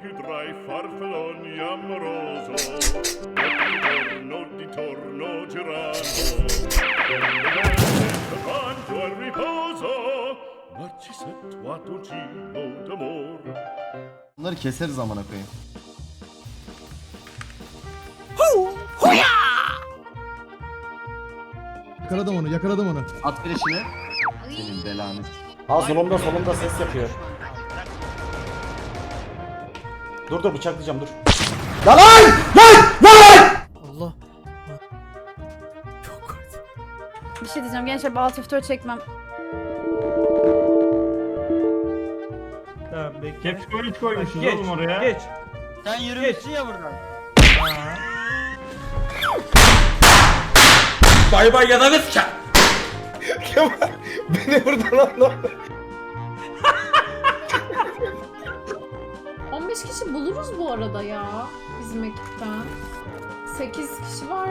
più tra i farfalloni amoroso. Torno di torno girando. Quanto al riposo. Narcisetto Atogino d'amor. Bunları keseriz amına koyayım. Yakaladım onu, yakaladım onu. At flash'ini. Senin belanı. Ha solumda solumda ses yapıyor. Dur dur bıçaklayacağım dur. Lan lan! Lan! Lan! Allah. Çok korktum. Bir şey diyeceğim gençler bu alt F4 çekmem. Tamam bekle. Capsule hiç koymuşsun Geç, oğlum oraya. Geç. Sen yürümüşsün ya buradan. Bay bay ya da ne sıçak? Beni buradan lan. 15 kişi buluruz bu arada ya bizim ekipten. 8 kişi var.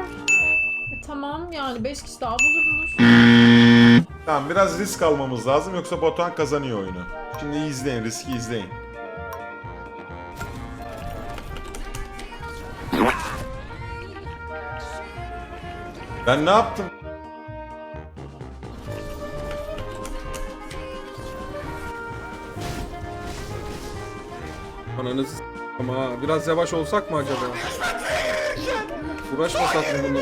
E, tamam yani 5 kişi daha bulursunuz. Tamam biraz risk almamız lazım yoksa Batuhan kazanıyor oyunu. Şimdi izleyin riski izleyin. Ben ne yaptım? Ananız ama biraz yavaş olsak mı acaba? Uğraşmasak mı bunu?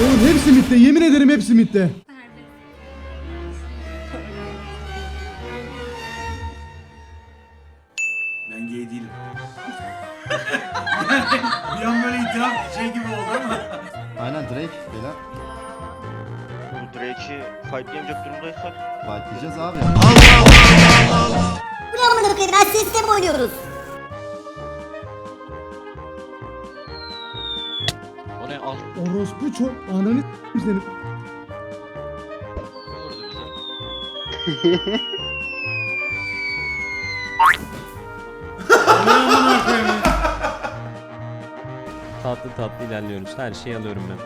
Oğlum hepsi mitte, yemin ederim hepsi mitte. Ben gay değilim. bir an böyle itiraf şey gibi oldu ama. Aynen Drake beyler. Bu Drake'i fightlayamayacak durumdaysak Fightlayacağız abi. Bu ne amına koyayım ben sesle mi oynuyoruz? o ne al Orospu çok ananı senin. vurdu bize. Tatlı tatlı ilerliyoruz. Her şeyi alıyorum ben.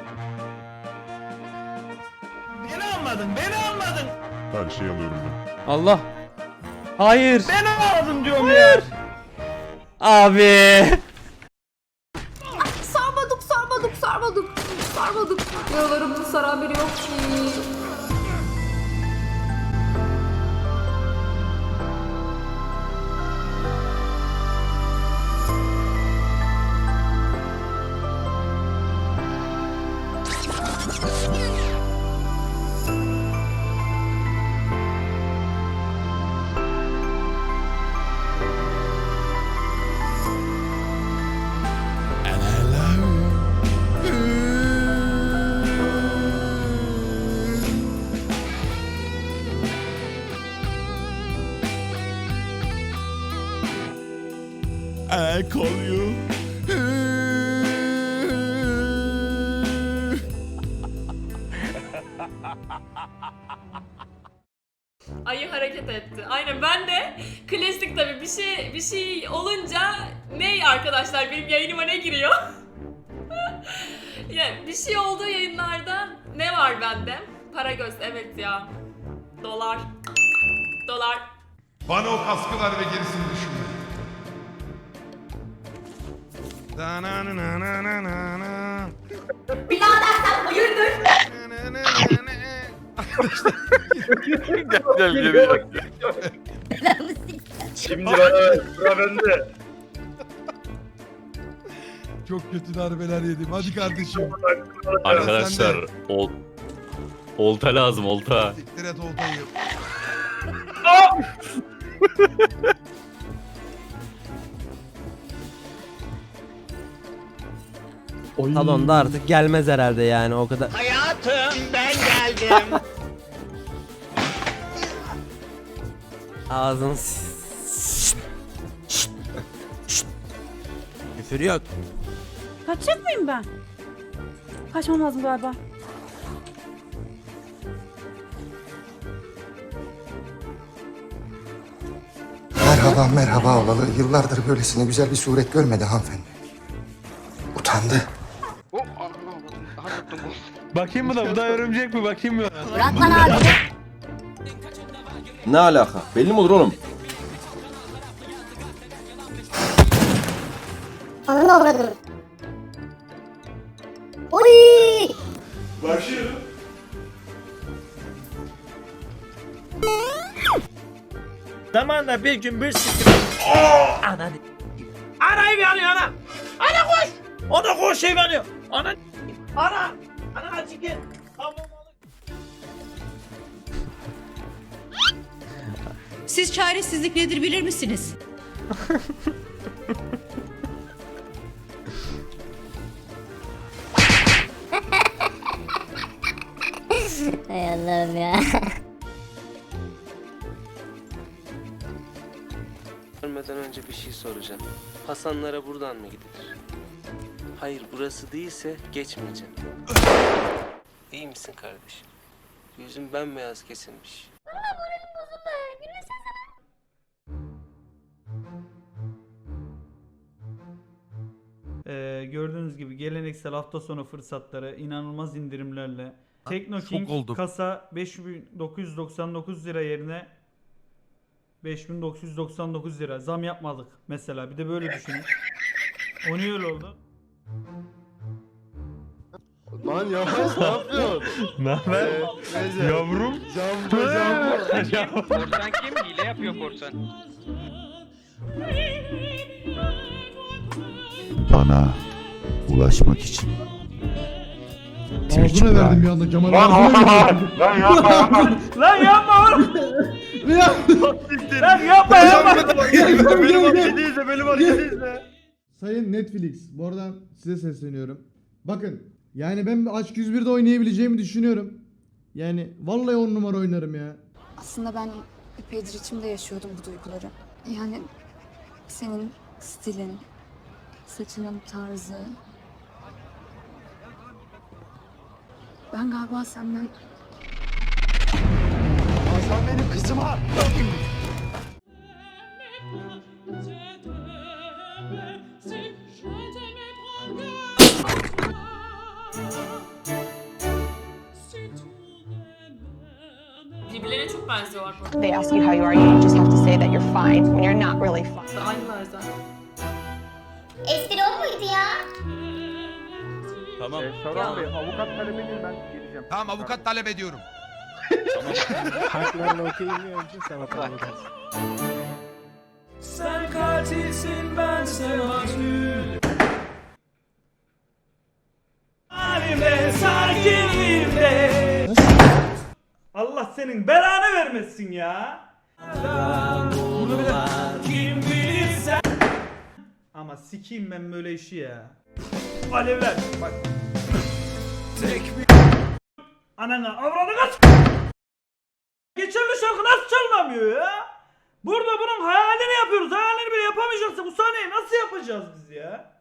Beni almadın, beni almadın. Her şeyi alıyorum ben. Allah. Hayır. Beni almadın diyorum ya. Abi. Sarmadık sarmadık sarmadık. Sarmadık. Yaralarımızı saran biri yok I call you. Ayı hareket etti. Aynen ben de klasik tabii bir şey bir şey olunca ne arkadaşlar benim yayınıma ne giriyor? ya bir şey olduğu yayınlarda ne var bende? Para göz evet ya. Dolar. Dolar. Bana o kaskı ver ve gerisini Birader sen hayırdır? Gel Belanı sikeyim. Şimdi bana sıra bende. Çok kötü darbeler yedim. Hadi kardeşim. Arkadaşlar ol, olta lazım olta. Siktir et oltayı. Salonda artık gelmez herhalde yani o kadar. Hayatım ben geldim. Ağzın Küfür yok. Kaçacak mıyım ben? Kaçmam lazım galiba. Merhaba merhaba olalı. Yıllardır böylesine güzel bir suret görmedi hanımefendi. Utandı. Bakayım mı da bu da örümcek mi bakayım mı? Bırak lan abi. Ne alaka? Belli mi olur oğlum? Ananı avradım. Oy! Başlıyorum. Zamanla bir gün bir siktir. Ana. Ana ev yanıyor ana. Ana koş. Ana koş ev yanıyor. Ana. Ana. Çıkın. Siz çaresizlik nedir bilir misiniz? Hay Allah'ım ya. Ölmeden önce bir şey soracağım. Hasanlara buradan mı gidilir? Hayır burası değilse geçmeyeceğim. İyi misin kardeşim? Yüzün bembeyaz kesilmiş. Ee, gördüğünüz gibi geleneksel hafta sonu fırsatları inanılmaz indirimlerle. Tekno King kasa 5999 lira yerine 5999 lira. Zam yapmadık mesela. Bir de böyle düşünün. O niye öyle oldu? Lan yavaş ne yapıyorsun? Ne haber? Yavrum. Jambo jambo. Korsan kim? Hile yapıyor korsan. Bana ulaşmak için. Ağzına verdim bir anda Kemal ağzına verdim. Lan yapma. Lan yapma oğlum. Ya. Lan yapma yapma. Benim Arkadaşı izle benim arkadaşı izle. Sayın Netflix, bu arada size sesleniyorum. Bakın, yani ben Aşk 101'de oynayabileceğimi düşünüyorum. Yani vallahi on numara oynarım ya. Aslında ben epeydir içimde yaşıyordum bu duyguları. Yani senin stilin, saçının tarzı. Ben galiba senden Birbirlerine çok benziyorlar They ask you how you are, you just have to say that you're fine when you're not really fine. Aynılar zaten. Espri o muydu ya? Tamam. Tamam avukat talep ediyorum. Sen katilsin ben sevacım. Allah senin belanı vermesin ya. Bunu bir. Ama sikeyim ben böyle işi ya. Alevler bak. Ananı avradını s- Geçerli şarkı nasıl çalınamıyor ya? Burada bunun hayalini yapıyoruz. Hayalini bile yapamayacaksa bu sahneyi nasıl yapacağız biz ya?